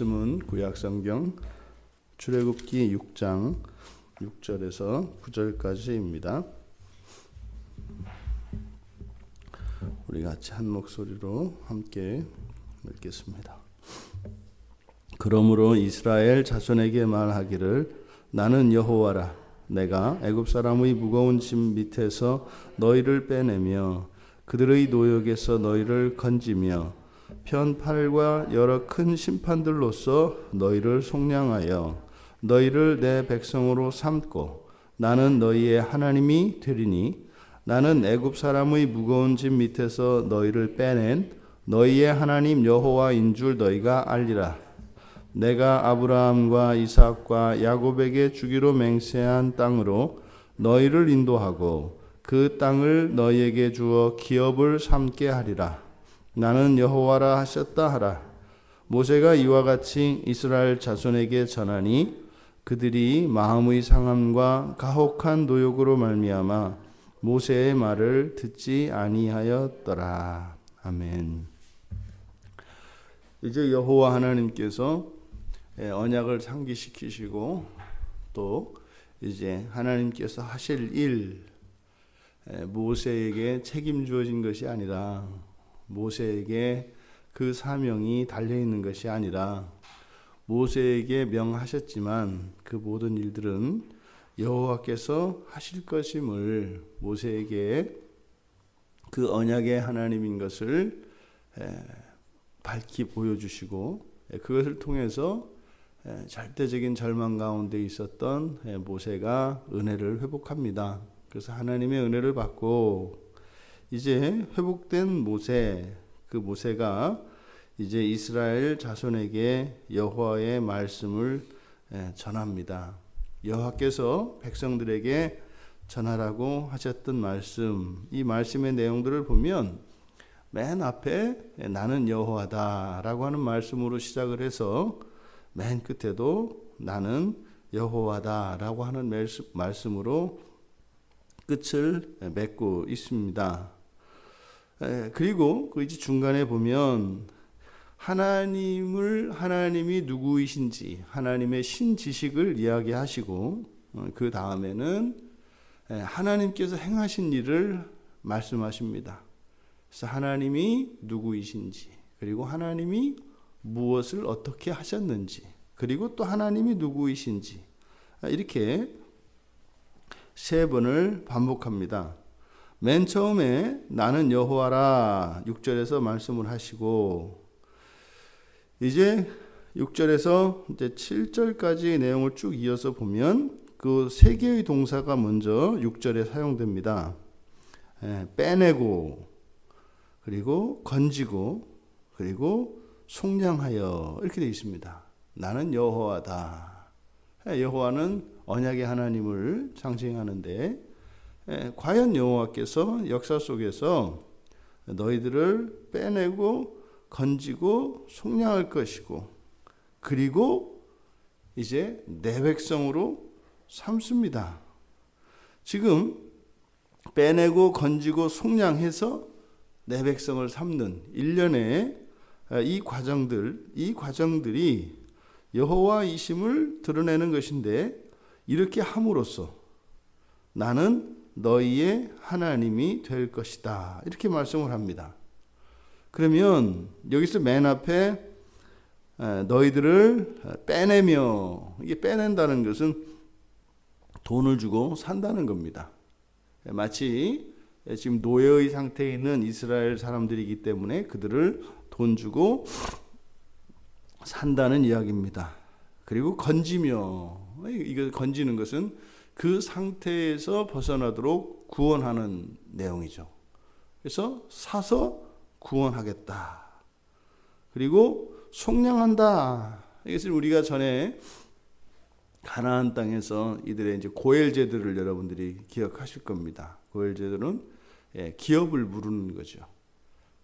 말씀은 구약 성경 출애굽기 6장 6절에서 9절까지입니다. 우리 같이 한 목소리로 함께 읽겠습니다. 그러므로 이스라엘 자손에게 말하기를 나는 여호와라 내가 애굽 사람의 무거운 짐 밑에서 너희를 빼내며 그들의 노역에서 너희를 건지며 편팔과 여러 큰 심판들로서 너희를 속량하여 너희를 내 백성으로 삼고 나는 너희의 하나님이 되리니 나는 애굽 사람의 무거운 짐 밑에서 너희를 빼낸 너희의 하나님 여호와인 줄 너희가 알리라. 내가 아브라함과 이삭과 야곱에게 주기로 맹세한 땅으로 너희를 인도하고 그 땅을 너희에게 주어 기업을 삼게 하리라. 나는 여호와라 하셨다 하라. 모세가 이와 같이 이스라엘 자손에게 전하니 그들이 마음의 상함과 가혹한 노역으로 말미암아 모세의 말을 듣지 아니하였더라. 아멘. 이제 여호와 하나님께서 언약을 상기시키시고 또 이제 하나님께서 하실 일 모세에게 책임 주어진 것이 아니라 모세에게 그 사명이 달려 있는 것이 아니라 모세에게 명하셨지만 그 모든 일들은 여호와께서 하실 것임을 모세에게 그 언약의 하나님인 것을 밝히 보여주시고 그것을 통해서 절대적인 절망 가운데 있었던 모세가 은혜를 회복합니다. 그래서 하나님의 은혜를 받고 이제 회복된 모세 그 모세가 이제 이스라엘 자손에게 여호와의 말씀을 전합니다. 여호와께서 백성들에게 전하라고 하셨던 말씀, 이 말씀의 내용들을 보면 맨 앞에 나는 여호와다라고 하는 말씀으로 시작을 해서 맨 끝에도 나는 여호와다라고 하는 말씀으로 끝을 맺고 있습니다. 그리고 그 이제 중간에 보면 하나님을 하나님이 누구이신지 하나님의 신지식을 이야기하시고 어, 그 다음에는 하나님께서 행하신 일을 말씀하십니다. 그래서 하나님이 누구이신지 그리고 하나님이 무엇을 어떻게 하셨는지 그리고 또 하나님이 누구이신지 이렇게 세 번을 반복합니다. 맨 처음에 나는 여호와라 6절에서 말씀을 하시고 이제 6절에서 이제 7절까지의 내용을 쭉 이어서 보면 그 세 개의 동사가 먼저 6절에 사용됩니다. 예, 빼내고 그리고 건지고 그리고 속량하여 이렇게 되어 있습니다. 나는 여호와다. 예, 여호와는 언약의 하나님을 상징하는데 예, 과연 여호와께서 역사 속에서 너희들을 빼내고 건지고 속량할 것이고 그리고 이제 내 백성으로 삼습니다. 지금 빼내고 건지고 속량해서 내 백성을 삼는 일련의 이 과정들, 이 과정들이 여호와이심을 드러내는 것인데 이렇게 함으로써 나는 너희의 하나님이 될 것이다. 이렇게 말씀을 합니다. 그러면 여기서 맨 앞에 너희들을 빼내며 이게 빼낸다는 것은 돈을 주고 산다는 겁니다. 마치 지금 노예의 상태에 있는 이스라엘 사람들이기 때문에 그들을 돈 주고 산다는 이야기입니다. 그리고 건지며 이거 건지는 것은 그 상태에서 벗어나도록 구원하는 내용이죠. 그래서 사서 구원하겠다. 그리고 속량한다. 이것을 우리가 전에 가나안 땅에서 이들의 이제 고엘 제도를 여러분들이 기억하실 겁니다. 고엘 제도는 예, 기업을 물는 거죠.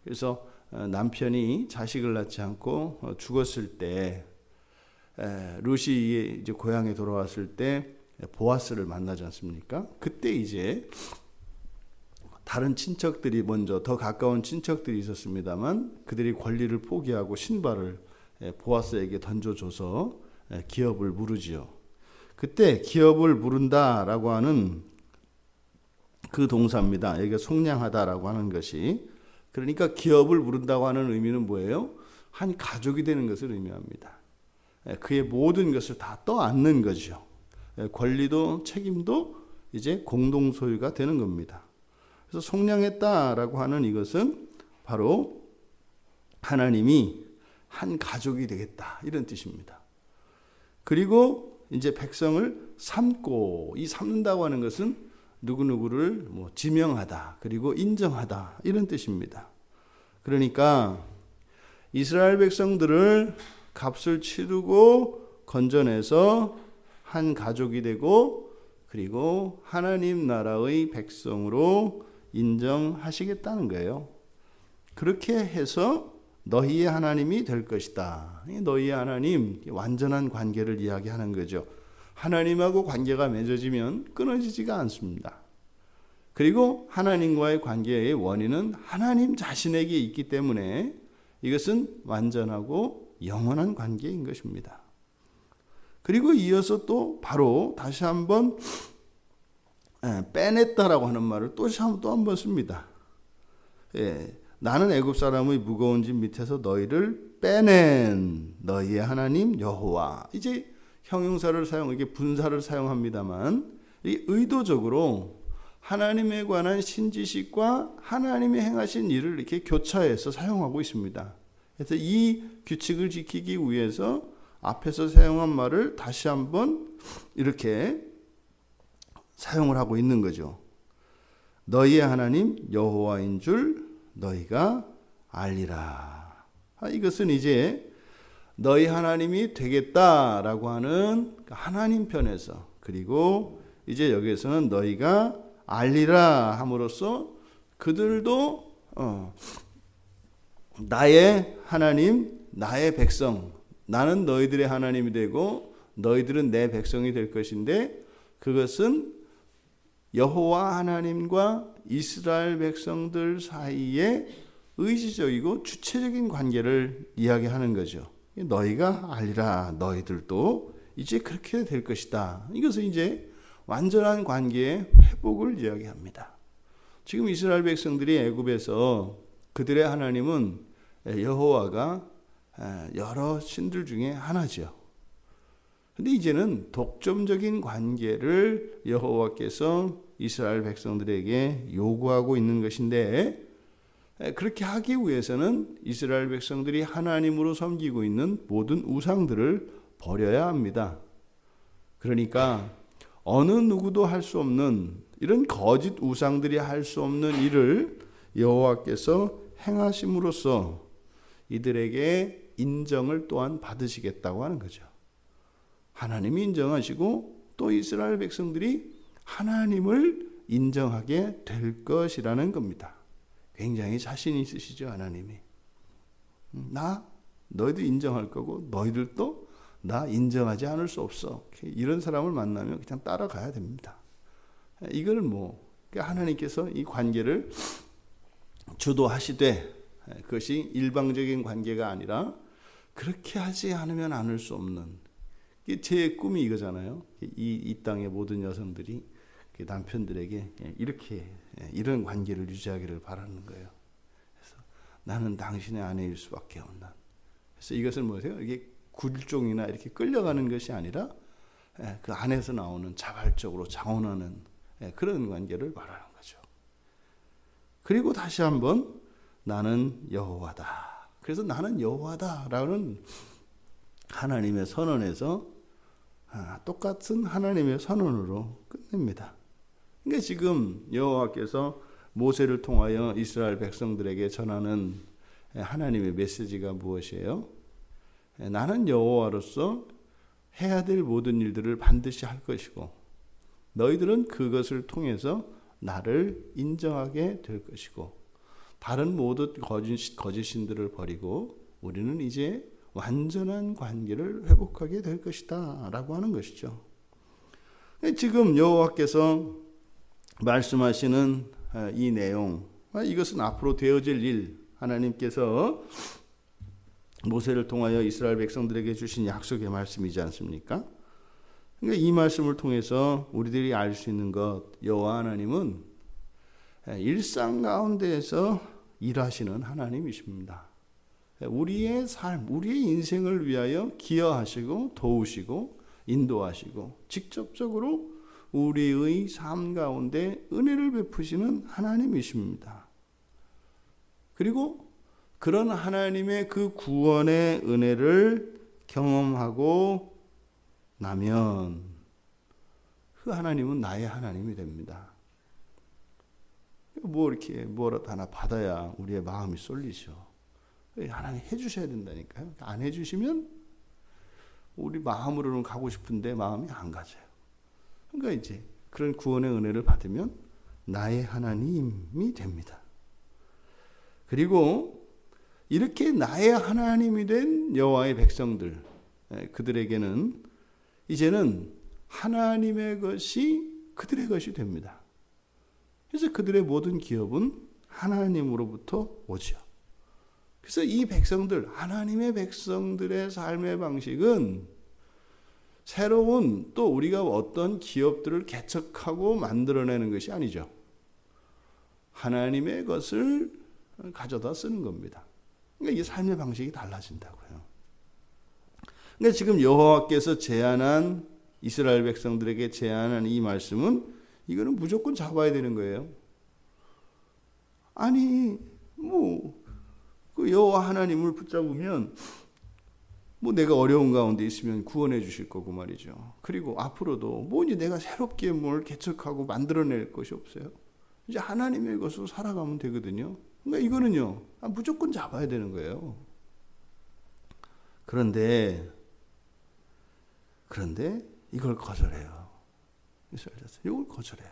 그래서 어, 남편이 자식을 낳지 않고 어, 죽었을 때 루시 이제 고향에 돌아왔을 때 보아스를 만나지 않습니까? 그때 이제 다른 친척들이 먼저 더 가까운 친척들이 있었습니다만 그들이 권리를 포기하고 신발을 예, 보아스에게 던져줘서 예, 기업을 물으지요. 그때 기업을 물은다라고 하는 그 동사입니다. 여기가 속량하다라고 하는 것이 그러니까 기업을 물은다고 하는 의미는 뭐예요? 한 가족이 되는 것을 의미합니다. 예, 그의 모든 것을 다 떠안는 거죠. 예, 권리도 책임도 이제 공동 소유가 되는 겁니다. 그래서 속량했다라고 하는 이것은 바로 하나님이 한 가족이 되겠다 이런 뜻입니다. 그리고 이제 백성을 삼고 이 삼는다고 하는 것은 누구 누구를 뭐 지명하다 그리고 인정하다 이런 뜻입니다. 그러니까 이스라엘 백성들을 값을 치르고 건져내서 한 가족이 되고 그리고 하나님 나라의 백성으로 인정하시겠다는 거예요. 그렇게 해서 너희의 하나님이 될 것이다. 너희의 하나님 완전한 관계를 이야기하는 거죠. 하나님하고 관계가 맺어지면 끊어지지가 않습니다. 그리고 하나님과의 관계의 원인은 하나님 자신에게 있기 때문에 이것은 완전하고 영원한 관계인 것입니다. 그리고 이어서 또 바로 다시 한번 빼냈다라고 하는 말을 또 한 번 씁니다. 예, 나는 애굽 사람의 무거운 짐 밑에서 너희를 빼낸 너희의 하나님 여호와. 이제 형용사를 사용, 이게 분사를 사용합니다만 이 의도적으로 하나님에 관한 신지식과 하나님이 행하신 일을 이렇게 교차해서 사용하고 있습니다. 그래서 이 규칙을 지키기 위해서 앞에서 사용한 말을 다시 한번 이렇게 사용을 하고 있는 거죠. 너희의 하나님 여호와인 줄 너희가 알리라. 아, 이것은 이제 너희 하나님이 되겠다라고 하는 하나님 편에서 그리고 이제 여기에서는 너희가 알리라 함으로써 그들도 어, 나의 하나님, 나의 백성, 나는 너희들의 하나님이 되고 너희들은 내 백성이 될 것인데 그것은 여호와 하나님과 이스라엘 백성들 사이에 의지적이고 주체적인 관계를 이야기하는 거죠. 너희가 알리라 너희들도 이제 그렇게 될 것이다. 이것은 이제 완전한 관계의 회복을 이야기합니다. 지금 이스라엘 백성들이 애굽에서 그들의 하나님은 여호와가 여러 신들 중에 하나죠. 근데 이제는 독점적인 관계를 여호와께서 이스라엘 백성들에게 요구하고 있는 것인데 그렇게 하기 위해서는 이스라엘 백성들이 하나님으로 섬기고 있는 모든 우상들을 버려야 합니다. 그러니까 어느 누구도 할 수 없는 이런 거짓 우상들이 할 수 없는 일을 여호와께서 행하심으로써 이들에게 인정을 또한 받으시겠다고 하는 거죠. 하나님이 인정하시고 또 이스라엘 백성들이 하나님을 인정하게 될 것이라는 겁니다. 굉장히 자신 있으시죠, 하나님이. 음, 나 너희도 인정할 거고 너희들도 나 인정하지 않을 수 없어. 이런 사람을 만나면 그냥 따라가야 됩니다. 이거는 뭐 그러니까 하나님께서 이 관계를 주도하시되 그것이 일방적인 관계가 아니라 그렇게 하지 않으면 않을 수 없는 제 꿈이 이거잖아요. 이, 이 땅의 모든 여성들이 남편들에게 이렇게 이런 관계를 유지하기를 바라는 거예요. 그래서 나는 당신의 아내일 수밖에 없는. 그래서 이것은 뭐세요? 이게 굴종이나 이렇게 끌려가는 것이 아니라 그 안에서 나오는 자발적으로 자원하는 그런 관계를 말하는 거죠. 그리고 다시 한번 나는 여호와다. 그래서 나는 여호와다라는 하나님의 선언에서 아, 똑같은 하나님의 선언으로 끝냅니다. 그러니까 지금 여호와께서 모세를 통하여 이스라엘 백성들에게 전하는 하나님의 메시지가 무엇이에요? 나는 여호와로서 해야 될 모든 일들을 반드시 할 것이고 너희들은 그것을 통해서 나를 인정하게 될 것이고 다른 모든 거짓, 거짓신들을 버리고 우리는 이제 완전한 관계를 회복하게 될 것이다. 라고 하는 것이죠. 지금 여호와께서 말씀하시는 아, 이 내용, 아, 이것은 앞으로 되어질 일, 하나님께서 모세를 통하여 이스라엘 백성들에게 주신 약속의 말씀이지 않습니까? 그러니까 이 말씀을 통해서 우리들이 알 수 있는 것 여호와 하나님은 일상 가운데에서 일하시는 하나님이십니다. 우리의 삶, 우리의 인생을 위하여 기여하시고 도우시고 인도하시고 직접적으로 우리의 삶 가운데 은혜를 베푸시는 하나님이십니다. 그리고 그런 하나님의 그 구원의 은혜를 경험하고 나면 그 하나님은 나의 하나님이 됩니다. 뭐 이렇게 뭐라도 하나 받아야 우리의 마음이 쏠리죠. 하나님 해주셔야 된다니까요. 안 해주시면 우리 마음으로는 가고 싶은데 마음이 안 가져요. 그러니까 이제 그런 구원의 은혜를 받으면 나의 하나님이 됩니다. 그리고 이렇게 나의 하나님이 된 여호와의 백성들 그들에게는 이제는 하나님의 것이 그들의 것이 됩니다. 그래서 그들의 모든 기업은 하나님으로부터 오죠. 그래서 이 백성들, 하나님의 백성들의 삶의 방식은 새로운 또 우리가 어떤 기업들을 개척하고 만들어내는 것이 아니죠. 하나님의 것을 가져다 쓰는 겁니다. 그러니까 이 삶의 방식이 달라진다고요. 그러니까 지금 여호와께서 제안한 이스라엘 백성들에게 제안한 이 말씀은 이거는 무조건 잡아야 되는 거예요. 아니 뭐 그 여호와 하나님을 붙잡으면 뭐 내가 어려운 가운데 있으면 구원해 주실 거고 말이죠. 그리고 앞으로도 뭐 이제 내가 새롭게 뭘 개척하고 만들어낼 것이 없어요. 이제 하나님의 것으로 살아가면 되거든요. 그러니까 이거는요 아, 무조건 잡아야 되는 거예요. 그런데 그런데 이걸 거절해요. 이스라엘 자손 이걸 거절해요.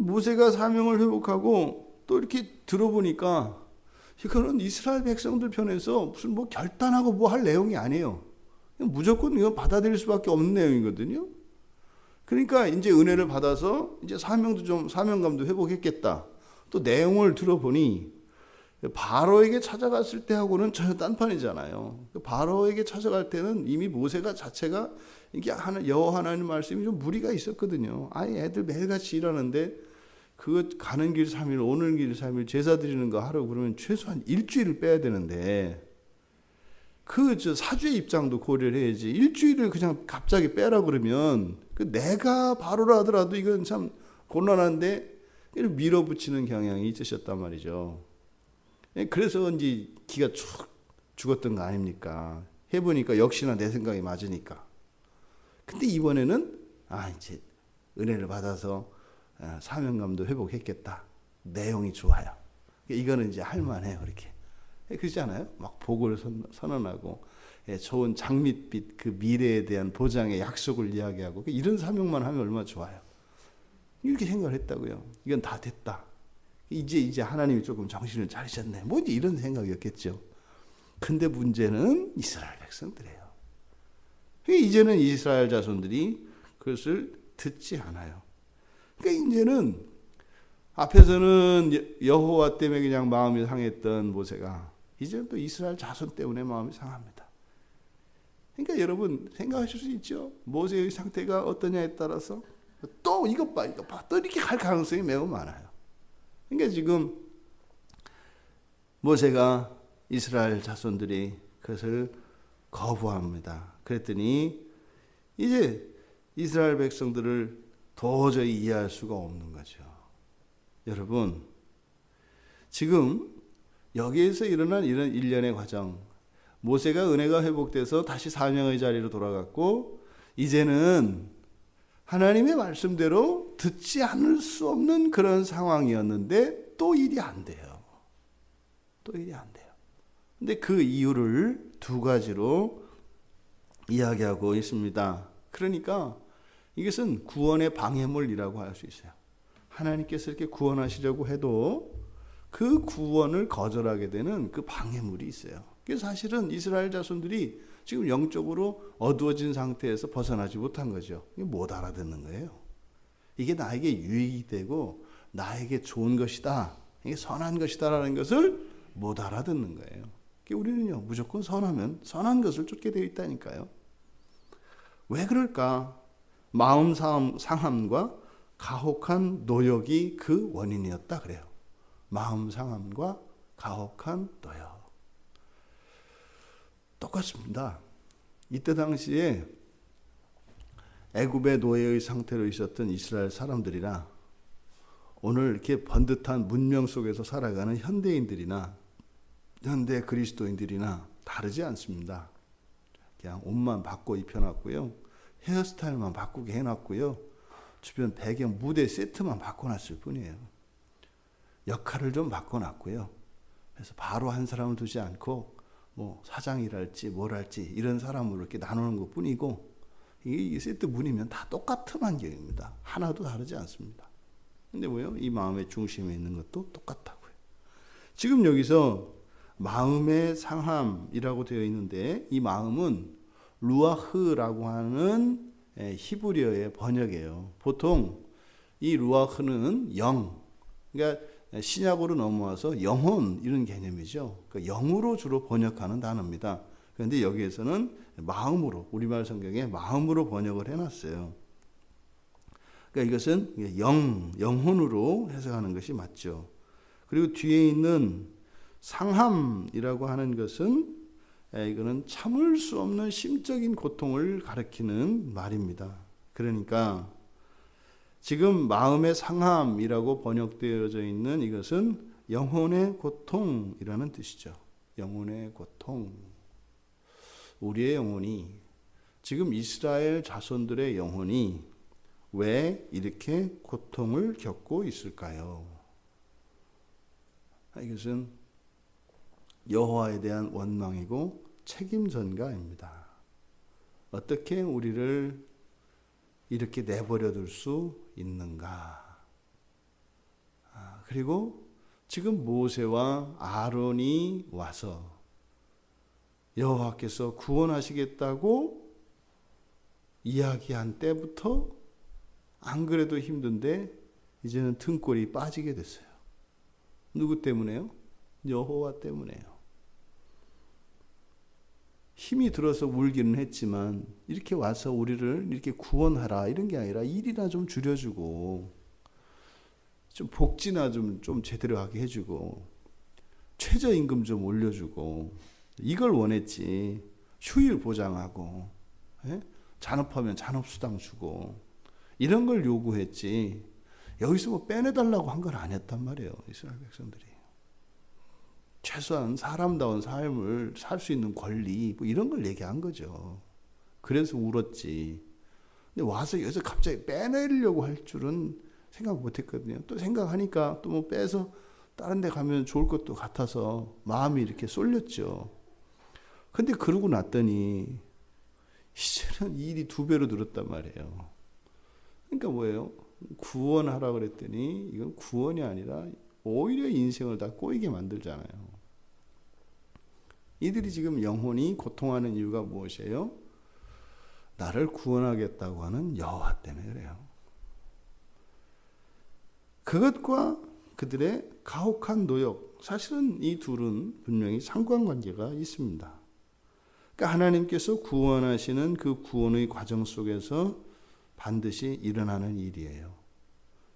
모세가 사명을 회복하고 또 이렇게 들어보니까 이거는 이스라엘 백성들 편에서 무슨 뭐 결단하고 뭐 할 내용이 아니에요. 무조건 이거 받아들일 수밖에 없는 내용이거든요. 그러니까 이제 은혜를 받아서 이제 사명도 좀 사명감도 회복했겠다. 또 내용을 들어보니 바로에게 찾아갔을 때하고는 전혀 딴판이잖아요. 바로에게 찾아갈 때는 이미 모세가 자체가 이게 하나 여호와 하나님 말씀이 좀 무리가 있었거든요. 아예 애들 매일같이 일하는데 그 가는 길 3일, 오는 길 3일 제사 드리는 거 하러 그러면 최소한 일주일을 빼야 되는데 그 저 사주의 입장도 고려를 해야지 일주일을 그냥 갑자기 빼라 그러면 그 내가 바로라 하더라도 이건 참 곤란한데 밀어붙이는 경향이 있으셨단 말이죠. 예, 그래서 그런지 기가 쭉 죽었던 거 아닙니까? 해보니까 역시나 내 생각이 맞으니까. 근데 이번에는 아 이제 은혜를 받아서 아, 사명감도 회복했겠다. 내용이 좋아요. 이거는 이제 할만해요 그렇게. 예, 그렇지 않아요? 막 복을 선언하고 예, 좋은 장밋빛 그 미래에 대한 보장의 약속을 이야기하고 이런 사명만 하면 얼마나 좋아요. 이렇게 생각을 했다고요. 이건 다 됐다. 이제 이제 하나님이 조금 정신을 차리셨네. 뭐 이런 생각이었겠죠. 근데 문제는 이스라엘 백성들이에요. 이제는 이스라엘 자손들이 그것을 듣지 않아요. 그러니까 이제는 앞에서는 여호와 때문에 그냥 마음이 상했던 모세가 이제는 또 이스라엘 자손 때문에 마음이 상합니다. 그러니까 여러분 생각하실 수 있죠. 모세의 상태가 어떠냐에 따라서 또 이것 봐, 이것 봐, 또 이렇게 갈 가능성이 매우 많아요. 그러니까 지금 모세가 이스라엘 자손들이 그것을 거부합니다. 그랬더니 이제 이스라엘 백성들을 도저히 이해할 수가 없는 거죠. 여러분, 지금 여기에서 일어난 이런 일련의 과정, 모세가 은혜가 회복돼서 다시 사명의 자리로 돌아갔고, 이제는 하나님의 말씀대로 듣지 않을 수 없는 그런 상황이었는데 또 일이 안 돼요. 또 일이 안 돼요. 근데 그 이유를 두 가지로 이야기하고 있습니다. 그러니까 이것은 구원의 방해물이라고 할 수 있어요. 하나님께서 이렇게 구원하시려고 해도 그 구원을 거절하게 되는 그 방해물이 있어요. 그래서 사실은 이스라엘 자손들이 지금 영적으로 어두워진 상태에서 벗어나지 못한 거죠. 못 알아듣는 거예요. 이게 나에게 유익이 되고 나에게 좋은 것이다. 이게 선한 것이다라는 것을 못 알아듣는 거예요. 우리는요 무조건 선하면 선한 것을 쫓게 되어 있다니까요. 왜 그럴까? 마음 상함, 상함과 가혹한 노역이 그 원인이었다 그래요. 마음 상함과 가혹한 노역. 똑같습니다. 이때 당시에 애굽의 노예의 상태로 있었던 이스라엘 사람들이나 오늘 이렇게 번듯한 문명 속에서 살아가는 현대인들이나 현대 그리스도인들이나 다르지 않습니다. 그냥 옷만 바꿔 입혀놨고요. 헤어스타일만 바꾸게 해놨고요. 주변 배경 무대 세트만 바꿔놨을 뿐이에요. 역할을 좀 바꿔놨고요. 그래서 바로 한 사람을 두지 않고 뭐 사장이랄지 뭘할지 이런 사람으로 이렇게 나누는 것 뿐이고 이 세트 문이면 다 똑같은 환경입니다. 하나도 다르지 않습니다. 근데 뭐요? 이 마음의 중심에 있는 것도 똑같다고요. 지금 여기서 마음의 상함이라고 되어 있는데 이 마음은 루아흐라고 하는 예, 히브리어의 번역이에요. 보통 이 루아흐는 영, 그러니까 신약으로 넘어와서 영혼 이런 개념이죠. 그러니까 영으로 주로 번역하는 단어입니다. 그런데 여기에서는 마음으로 우리말 성경에 마음으로 번역을 해놨어요. 그러니까 이것은 영, 영혼으로 해석하는 것이 맞죠. 그리고 뒤에 있는 상함이라고 하는 것은 이거는 참을 수 없는 심적인 고통을 가리키는 말입니다. 그러니까 지금 마음의 상함이라고 번역되어져 있는 이것은 영혼의 고통이라는 뜻이죠. 영혼의 고통. 우리의 영혼이 지금 이스라엘 자손들의 영혼이 왜 이렇게 고통을 겪고 있을까요? 이것은 여호와에 대한 원망이고 책임 전가입니다. 어떻게 우리를 이렇게 내버려 둘 수 있는가? 아, 그리고 지금 모세와 아론이 와서 여호와께서 구원하시겠다고 이야기한 때부터 안 그래도 힘든데 이제는 등골이 빠지게 됐어요. 누구 때문에요? 여호와 때문에요. 힘이 들어서 울기는 했지만 이렇게 와서 우리를 이렇게 구원하라 이런 게 아니라 일이나 좀 줄여주고 좀 복지나 좀, 좀 제대로 하게 해주고 최저임금 좀 올려주고 이걸 원했지. 휴일 보장하고 예? 잔업하면 잔업수당 주고 이런 걸 요구했지. 여기서 뭐 빼내달라고 한 건 아니었단 말이에요 이스라엘 백성들이 최소한 사람다운 삶을 살 수 있는 권리 뭐 이런 걸 얘기한 거죠. 그래서 울었지. 근데 와서 여기서 갑자기 빼내려고 할 줄은 생각 못 했거든요. 또 생각하니까 또 뭐 빼서 다른 데 가면 좋을 것도 같아서 마음이 이렇게 쏠렸죠. 근데 그러고 났더니 이제는 일이 두 배로 늘었단 말이에요. 그러니까 뭐예요? 구원하라 그랬더니 이건 구원이 아니라 오히려 인생을 다 꼬이게 만들잖아요. 이들이 지금 영혼이 고통하는 이유가 무엇이에요? 나를 구원하겠다고 하는 여호와 때문에 그래요. 그것과 그들의 가혹한 노역, 사실은 이 둘은 분명히 상관관계가 있습니다. 그러니까 하나님께서 구원하시는 그 구원의 과정 속에서 반드시 일어나는 일이에요.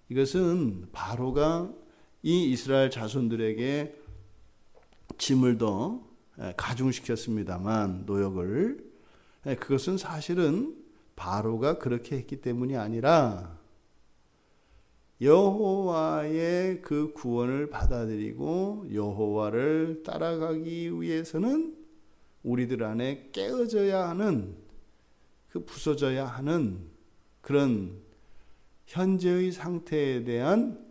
이것은 바로가 이 이스라엘 자손들에게 짐을 더 가중시켰습니다만 노역을. 그것은 사실은 바로가 그렇게 했기 때문이 아니라 여호와의 그 구원을 받아들이고 여호와를 따라가기 위해서는 우리들 안에 깨어져야 하는 그 부서져야 하는 그런 현재의 상태에 대한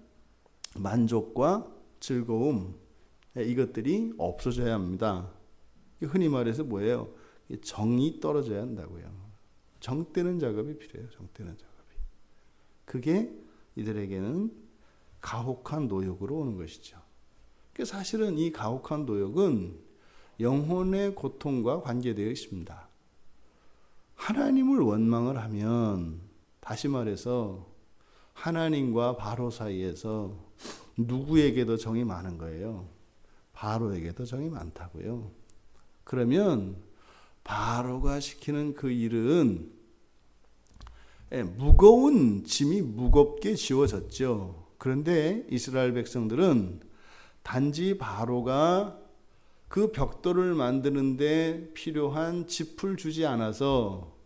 만족과 즐거움 이것들이 없어져야 합니다. 흔히 말해서 뭐예요? 정이 떨어져야 한다고요. 정 떼는 작업이 필요해요. 정 떼는 작업이. 그게 이들에게는 가혹한 노역으로 오는 것이죠. 사실은 이 가혹한 노역은 영혼의 고통과 관계되어 있습니다. 하나님을 원망을 하면 다시 말해서 하나님과 바로 사이에서 누구에게도 정이 많은 거예요. 바로에게도 정이 많다고요. 그러면 바로가 시키는 그 일은 예, 무거운 짐이 무겁게 지워졌죠. 그런데 이스라엘 백성들은 단지 바로가 그 벽돌을 만드는데 필요한 짚을 주지 않아서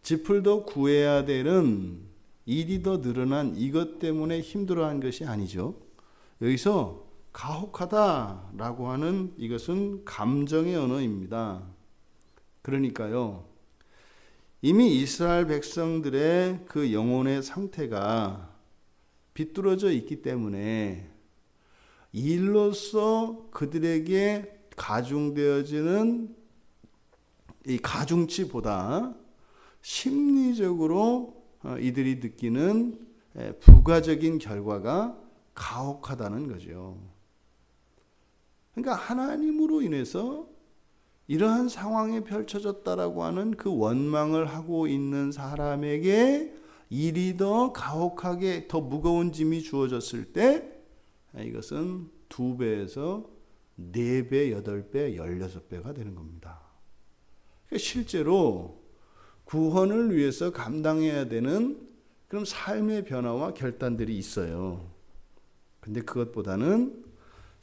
짚을 더 구해야 되는 일이 더 늘어난 이것 때문에 힘들어한 것이 아니죠. 여기서 가혹하다라고 하는 이것은 감정의 언어입니다. 그러니까요. 이미 이스라엘 백성들의 그 영혼의 상태가 비뚤어져 있기 때문에 일로서 그들에게 가중되어지는 이 가중치보다 심리적으로 어, 이들이 느끼는 부가적인 결과가 가혹하다는 거죠. 그러니까 하나님으로 인해서 이러한 상황이 펼쳐졌다라고 하는 그 원망을 하고 있는 사람에게 일이 더 가혹하게 더 무거운 짐이 주어졌을 때 이것은 두 배에서 네 배, 여덟 배, 열여섯 배가 되는 겁니다. 그러니까 실제로 구원을 위해서 감당해야 되는 그런 삶의 변화와 결단들이 있어요. 근데 그것보다는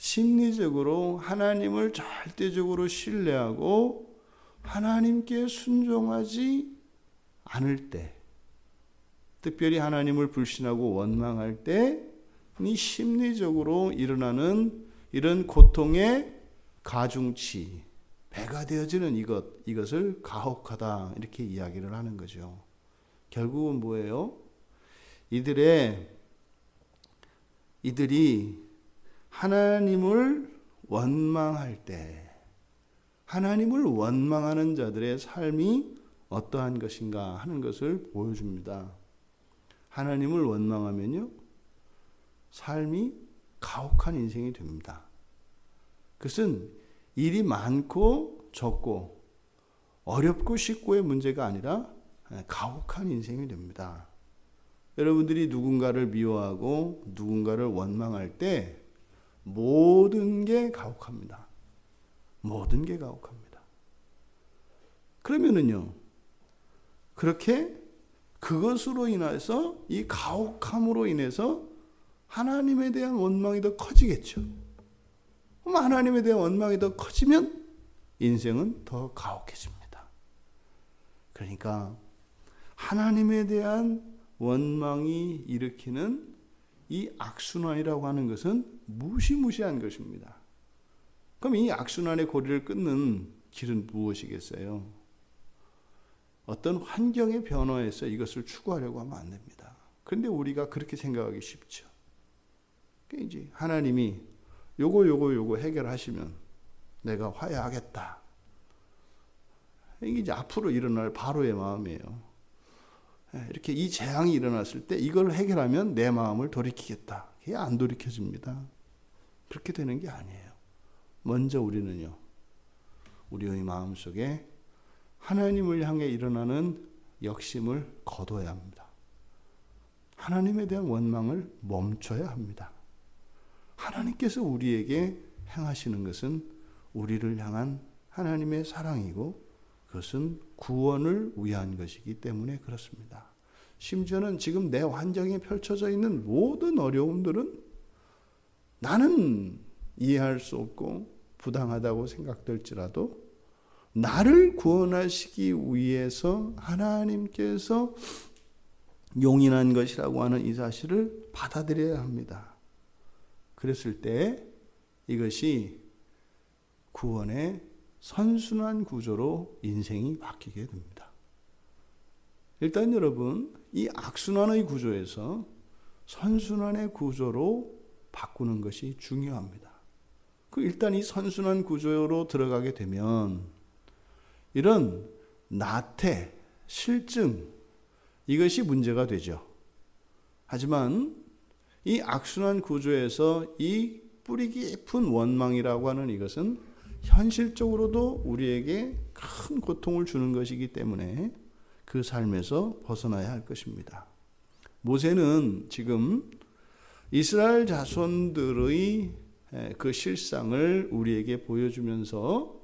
심리적으로 하나님을 절대적으로 신뢰하고 하나님께 순종하지 않을 때, 특별히 하나님을 불신하고 원망할 때, 이 심리적으로 일어나는 이런 고통의 가중치, 배가 되어지는 이것, 이것을 가혹하다, 이렇게 이야기를 하는 거죠. 결국은 뭐예요? 이들의, 이들이 하나님을 원망할 때, 하나님을 원망하는 자들의 삶이 어떠한 것인가 하는 것을 보여줍니다. 하나님을 원망하면요, 삶이 가혹한 인생이 됩니다. 그것은 일이 많고 적고 어렵고 쉽고의 문제가 아니라 가혹한 인생이 됩니다. 여러분들이 누군가를 미워하고 누군가를 원망할 때 모든 게 가혹합니다. 모든 게 가혹합니다. 그러면은요, 그렇게 그것으로 인해서 이 가혹함으로 인해서 하나님에 대한 원망이 더 커지겠죠. 그럼 하나님에 대한 원망이 더 커지면 인생은 더 가혹해집니다. 그러니까 하나님에 대한 원망이 일으키는 이 악순환이라고 하는 것은 무시무시한 것입니다. 그럼 이 악순환의 고리를 끊는 길은 무엇이겠어요? 어떤 환경의 변화에서 이것을 추구하려고 하면 안 됩니다. 그런데 우리가 그렇게 생각하기 쉽죠. 이제 하나님이 요거 요거 요거 해결하시면 내가 화해하겠다. 이게 이제 앞으로 일어날 바로의 마음이에요. 예, 이렇게 이 재앙이 일어났을 때 이걸 해결하면 내 마음을 돌이키겠다. 그게 안 돌이켜집니다. 그렇게 되는 게 아니에요. 먼저 우리는요, 우리의 마음 속에 하나님을 향해 일어나는 역심을 거둬야 합니다. 하나님에 대한 원망을 멈춰야 합니다. 하나님께서 우리에게 행하시는 것은 우리를 향한 하나님의 사랑이고 그것은 구원을 위한 것이기 때문에 그렇습니다. 심지어는 지금 내 환경에 펼쳐져 있는 모든 어려움들은 나는 이해할 수 없고 부당하다고 생각될지라도 나를 구원하시기 위해서 하나님께서 용인한 것이라고 하는 이 사실을 받아들여야 합니다. 그랬을 때 이것이 구원의 선순환 구조로 인생이 바뀌게 됩니다. 일단 여러분, 이 악순환의 구조에서 선순환의 구조로 바꾸는 것이 중요합니다. 그 일단 이 선순환 구조로 들어가게 되면 이런 나태, 실증 이것이 문제가 되죠. 하지만 이 악순환 구조에서 이 뿌리 깊은 원망이라고 하는 이것은 현실적으로도 우리에게 큰 고통을 주는 것이기 때문에 그 삶에서 벗어나야 할 것입니다. 모세는 지금 이스라엘 자손들의 그 실상을 우리에게 보여주면서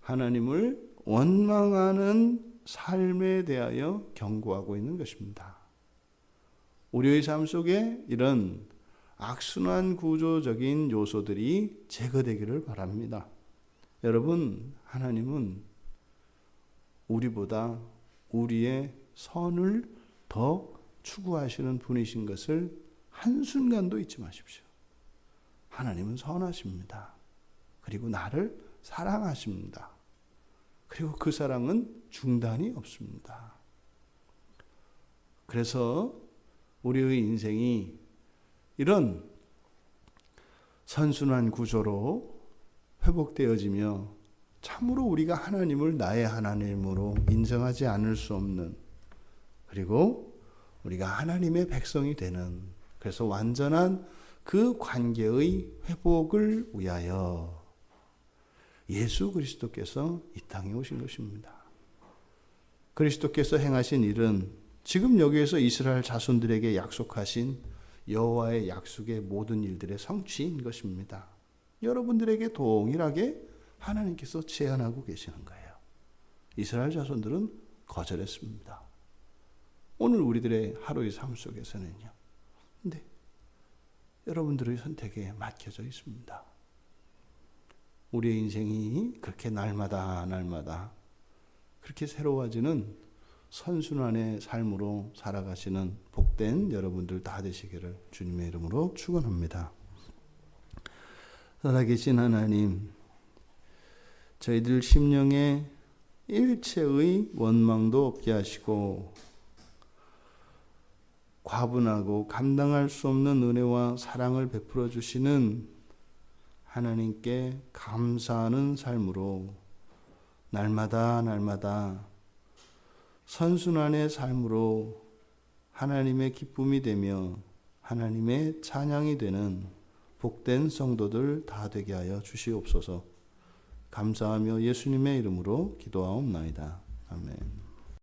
하나님을 원망하는 삶에 대하여 경고하고 있는 것입니다. 우리의 삶 속에 이런 악순환 구조적인 요소들이 제거되기를 바랍니다. 여러분, 하나님은 우리보다 우리의 선을 더 추구하시는 분이신 것을 한순간도 잊지 마십시오. 하나님은 선하십니다. 그리고 나를 사랑하십니다. 그리고 그 사랑은 중단이 없습니다. 그래서 우리의 인생이 이런 선순환 구조로 회복되어지며 참으로 우리가 하나님을 나의 하나님으로 인정하지 않을 수 없는 그리고 우리가 하나님의 백성이 되는 그래서 완전한 그 관계의 회복을 위하여 예수 그리스도께서 이 땅에 오신 것입니다. 그리스도께서 행하신 일은 지금 여기에서 이스라엘 자손들에게 약속하신 여호와의 약속의 모든 일들의 성취인 것입니다. 여러분들에게 동일하게 하나님께서 제안하고 계시는 거예요. 이스라엘 자손들은 거절했습니다. 오늘 우리들의 하루의 삶 속에서는요. 근데 여러분들의 선택에 맡겨져 있습니다. 우리의 인생이 그렇게 날마다 날마다 그렇게 새로워지는 선순환의 삶으로 살아가시는 복된 여러분들 다 되시기를 주님의 이름으로 축원합니다. 살아계신 하나님, 저희들 심령에 일체의 원망도 없게 하시고 과분하고 감당할 수 없는 은혜와 사랑을 베풀어 주시는 하나님께 감사하는 삶으로 날마다 날마다 선순환의 삶으로 하나님의 기쁨이 되며 하나님의 찬양이 되는 복된 성도들 다 되게 하여 주시옵소서. 감사하며 예수님의 이름으로 기도하옵나이다. 아멘.